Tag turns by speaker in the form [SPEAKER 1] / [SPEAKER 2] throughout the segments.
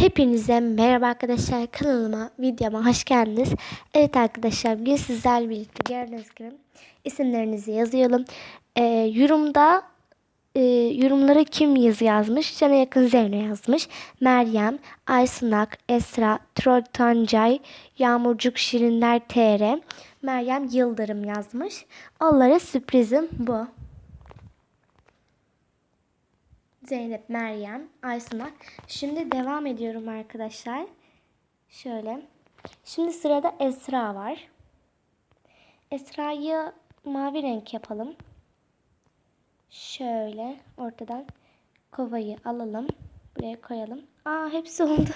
[SPEAKER 1] Hepinize merhaba arkadaşlar kanalıma videoma hoş geldiniz. Evet arkadaşlar bugün sizlerle birlikte gördüğünüz gibi isimlerinizi yazıyorum. Ee, yorumda e, yorumlara kim yazı yazmış? Cana yakın Zevne yazmış. Meryem, Aysunak, Esra, Troll Tancay, Yağmurcuk Şirinler TR, Meryem Yıldırım yazmış. Onlara sürprizim bu. Zeynep, Meryem, Aysunak. Şimdi devam ediyorum arkadaşlar. Şöyle. Şimdi sırada Esra var. Esra'yı mavi renk yapalım. Şöyle ortadan kovayı alalım. Buraya koyalım. Aa hepsi oldu.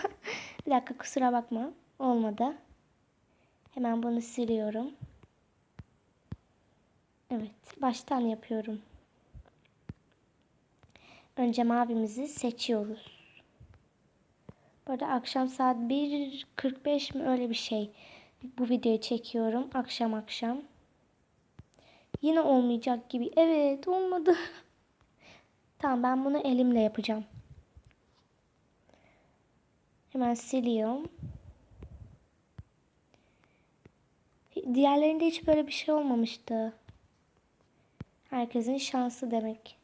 [SPEAKER 1] Bir dakika kusura bakma. Olmadı. Hemen bunu siliyorum. Evet. Baştan yapıyorum. Önce mavimizi seçiyoruz. Burada akşam saat 1.45 mi öyle bir şey. Bu videoyu çekiyorum. Akşam akşam. Yine olmayacak gibi. Evet olmadı. tamam ben bunu elimle yapacağım. Hemen siliyorum. Diğerlerinde hiç böyle bir şey olmamıştı. Herkesin şansı demek.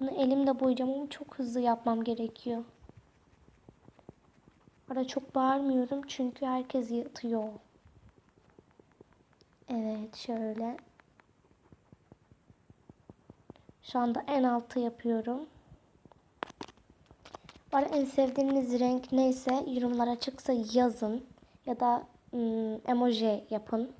[SPEAKER 1] Bunu elimle boyayacağım ama çok hızlı yapmam gerekiyor. Arada çok bağırmıyorum çünkü herkes yatıyor. Evet şöyle. Şu anda en altı yapıyorum. Bana en sevdiğiniz renk neyse yorumlara açıksa yazın. Ya da ım, emoji yapın.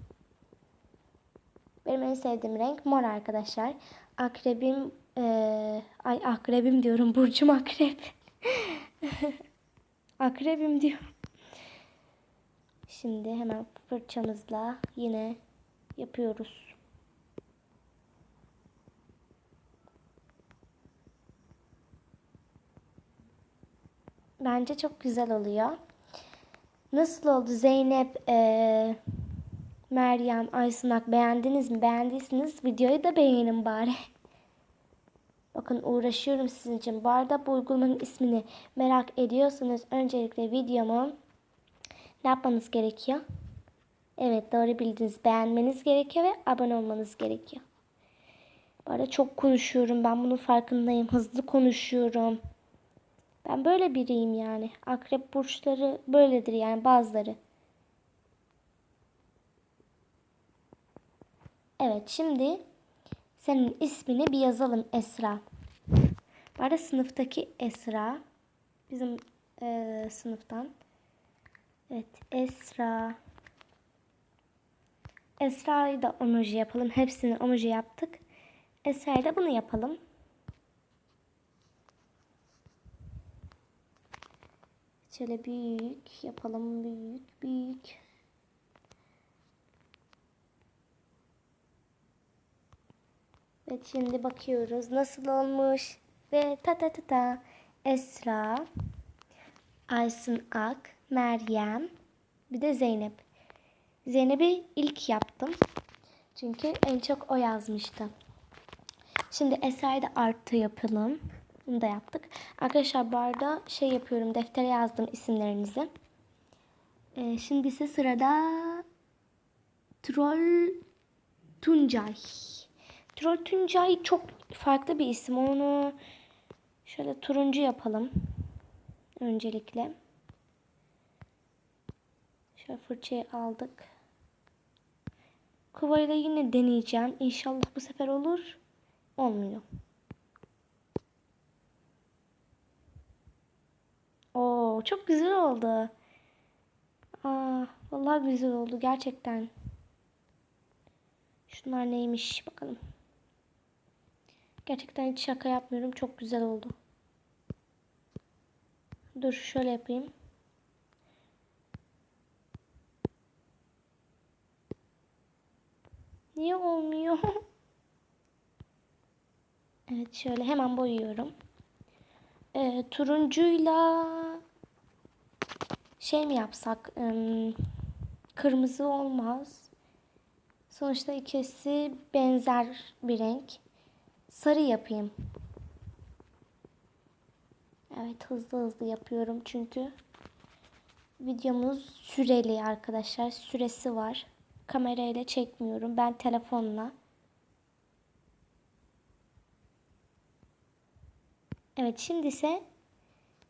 [SPEAKER 1] Benim en sevdiğim renk mor arkadaşlar. Akrebim ee, ay akrebim diyorum. Burcum akrep. akrebim diyorum. Şimdi hemen fırçamızla yine yapıyoruz. Bence çok güzel oluyor. Nasıl oldu Zeynep, ee, Meryem, Aysunak beğendiniz mi? Beğendiyseniz videoyu da beğenin bari. Bakın uğraşıyorum sizin için. Bu arada bu uygulamanın ismini merak ediyorsanız öncelikle videomu ne yapmanız gerekiyor? Evet doğru bildiniz. Beğenmeniz gerekiyor ve abone olmanız gerekiyor. Bu arada çok konuşuyorum. Ben bunun farkındayım. Hızlı konuşuyorum. Ben böyle biriyim yani. Akrep burçları böyledir yani bazıları. Evet şimdi senin ismini bir yazalım Esra. Bu arada sınıftaki Esra. Bizim e, sınıftan. Evet Esra. Esra'yı da emoji yapalım. Hepsini emoji yaptık. Esra'yı da bunu yapalım. Şöyle büyük yapalım. Büyük büyük. Evet şimdi bakıyoruz nasıl olmuş. Ve ta ta ta ta Esra, Aysun Ak, Meryem, bir de Zeynep. Zeynep'i ilk yaptım. Çünkü en çok o yazmıştı. Şimdi Esra'yı da artı yapalım. Bunu da yaptık. Arkadaşlar bu arada şey yapıyorum. Deftere yazdım isimlerinizi. Ee, şimdi ise sırada Troll Tuncay. Troll Tuncay çok farklı bir isim. Onu şöyle turuncu yapalım. Öncelikle. Şöyle fırçayı aldık. Kovayla yine deneyeceğim. İnşallah bu sefer olur. Olmuyor. Oo, çok güzel oldu. Aa, vallahi güzel oldu gerçekten. Şunlar neymiş bakalım. Gerçekten hiç şaka yapmıyorum. Çok güzel oldu. Dur şöyle yapayım. Niye olmuyor? evet şöyle hemen boyuyorum. Ee, turuncuyla şey mi yapsak? Ee, kırmızı olmaz. Sonuçta ikisi benzer bir renk. Sarı yapayım. Evet hızlı hızlı yapıyorum çünkü videomuz süreli arkadaşlar. Süresi var. Kamerayla çekmiyorum. Ben telefonla. Evet şimdi ise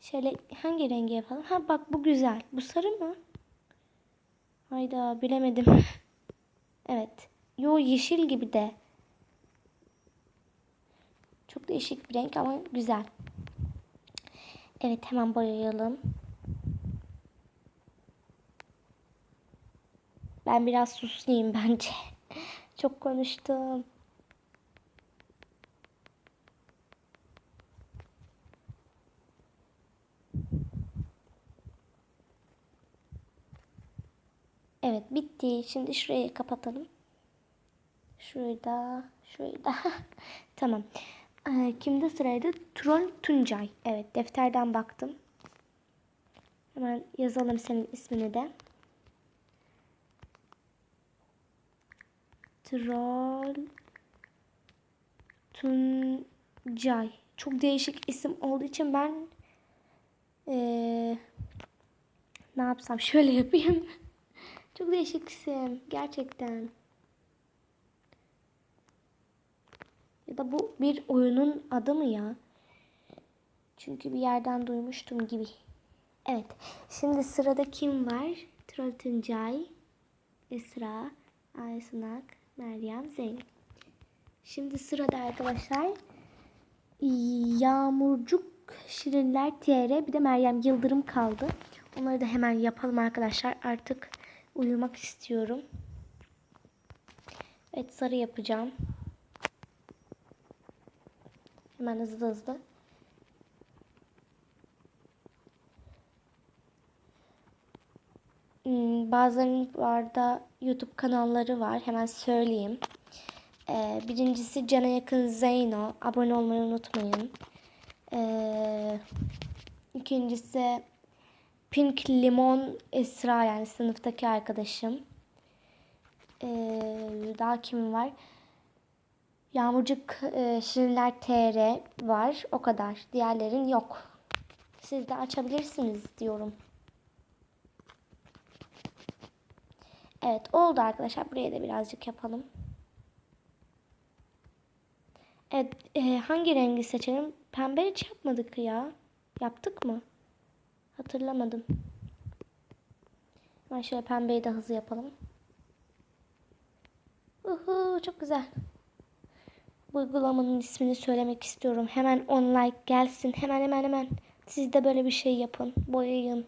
[SPEAKER 1] şöyle hangi rengi yapalım? Ha bak bu güzel. Bu sarı mı? Hayda bilemedim. evet. Yo yeşil gibi de. Çok değişik bir renk ama güzel. Evet hemen boyayalım. Ben biraz susayım bence. Çok konuştum. Evet bitti. Şimdi şurayı kapatalım. Şurayı da, şurayı da. tamam. Ee, kimde sıraydı? Troll Tuncay. Evet defterden baktım. Hemen yazalım senin ismini de. Troll Tuncay. Çok değişik isim olduğu için ben ee, ne yapsam şöyle yapayım. Çok değişik isim gerçekten. Ya da bu bir oyunun adı mı ya? Çünkü bir yerden duymuştum gibi. Evet. Şimdi sırada kim var? Troll Tuncay, Esra, Aysunak, Meryem, Zeynep. Şimdi sırada arkadaşlar Yağmurcuk Şirinler TR bir de Meryem Yıldırım kaldı. Onları da hemen yapalım arkadaşlar. Artık uyumak istiyorum. Evet sarı yapacağım. Hemen hızlı hızlı. Hmm, bazılarının var da YouTube kanalları var. Hemen söyleyeyim. Ee, birincisi Cana Yakın Zeyno. Abone olmayı unutmayın. Ee, ikincisi Pink Limon Esra yani sınıftaki arkadaşım. Ee, daha kim var? Yağmurcuk e, Şirinler TR var. O kadar. Diğerlerin yok. Siz de açabilirsiniz diyorum. Evet oldu arkadaşlar. Buraya da birazcık yapalım. Evet e, hangi rengi seçelim? Pembe hiç yapmadık ya. Yaptık mı? Hatırlamadım. Ben şöyle pembeyi de hızlı yapalım. Uhu, çok güzel. Uygulamanın ismini söylemek istiyorum. Hemen on like gelsin. Hemen hemen hemen. Siz de böyle bir şey yapın. Boyayın.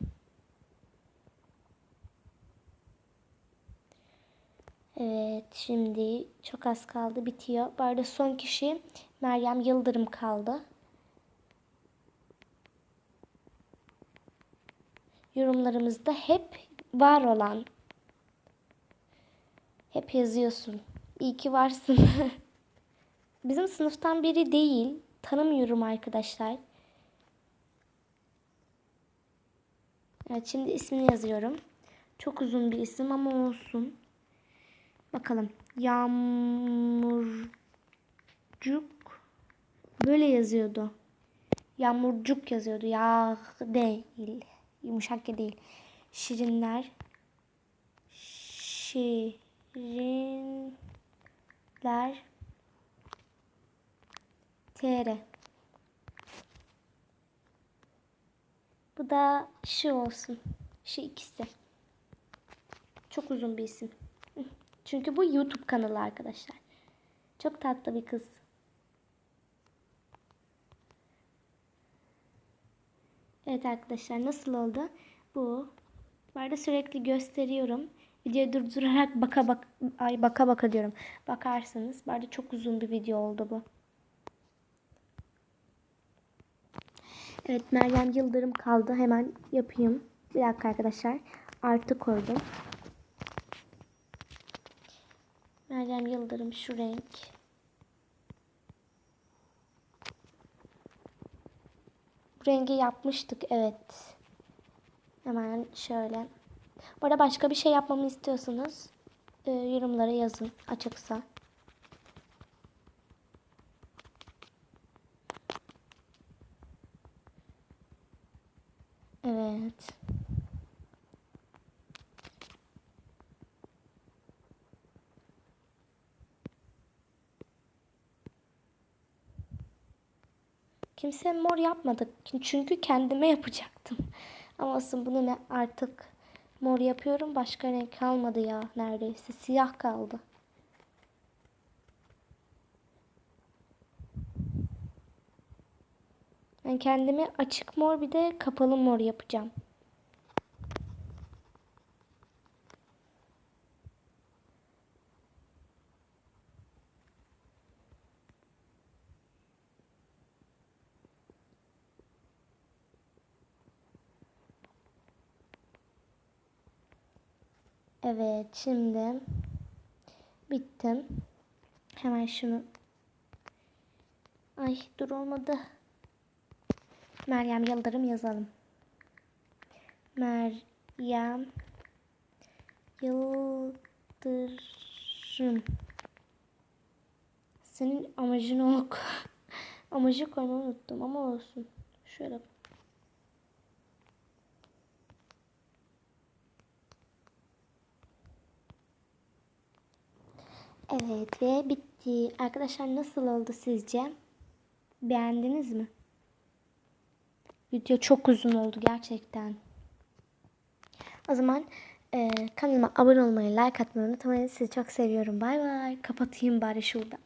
[SPEAKER 1] Evet şimdi çok az kaldı bitiyor. Bu arada son kişi Meryem Yıldırım kaldı. Yorumlarımızda hep var olan hep yazıyorsun. İyi ki varsın. Bizim sınıftan biri değil. Tanımıyorum arkadaşlar. Evet şimdi ismini yazıyorum. Çok uzun bir isim ama olsun. Bakalım. Yağmurcuk. Böyle yazıyordu. Yağmurcuk yazıyordu. Yağ değil. Yumuşak ya değil. Şirinler. Şirinler. TR. Bu da şu olsun. Şu ikisi. Çok uzun bir isim. Çünkü bu YouTube kanalı arkadaşlar. Çok tatlı bir kız. Evet arkadaşlar nasıl oldu? Bu. Bu arada sürekli gösteriyorum. Videoyu durdurarak baka bak ay baka baka diyorum. Bakarsınız. Bu arada çok uzun bir video oldu bu. Evet Meryem Yıldırım kaldı. Hemen yapayım. Bir dakika arkadaşlar. Artı koydum. Meryem Yıldırım şu renk. Bu rengi yapmıştık evet. Hemen şöyle. Bu arada başka bir şey yapmamı istiyorsanız e, yorumlara yazın açıksa. Evet. Kimse mor yapmadık. Çünkü kendime yapacaktım. Ama aslında bunu artık mor yapıyorum. Başka renk kalmadı ya neredeyse. Siyah kaldı. Ben kendime açık mor bir de kapalı mor yapacağım. Evet şimdi bittim. Hemen şunu. Ay dur olmadı. Meryem Yıldırım yazalım. Meryem Yıldırım. Senin amacın ok. Amacı koymayı unuttum ama olsun. Şöyle. Evet ve bitti. Arkadaşlar nasıl oldu sizce? Beğendiniz mi? Video çok uzun oldu gerçekten. O zaman e, kanalıma abone olmayı, like atmayı unutmayın. Sizi çok seviyorum. Bay bay. Kapatayım bari şurada.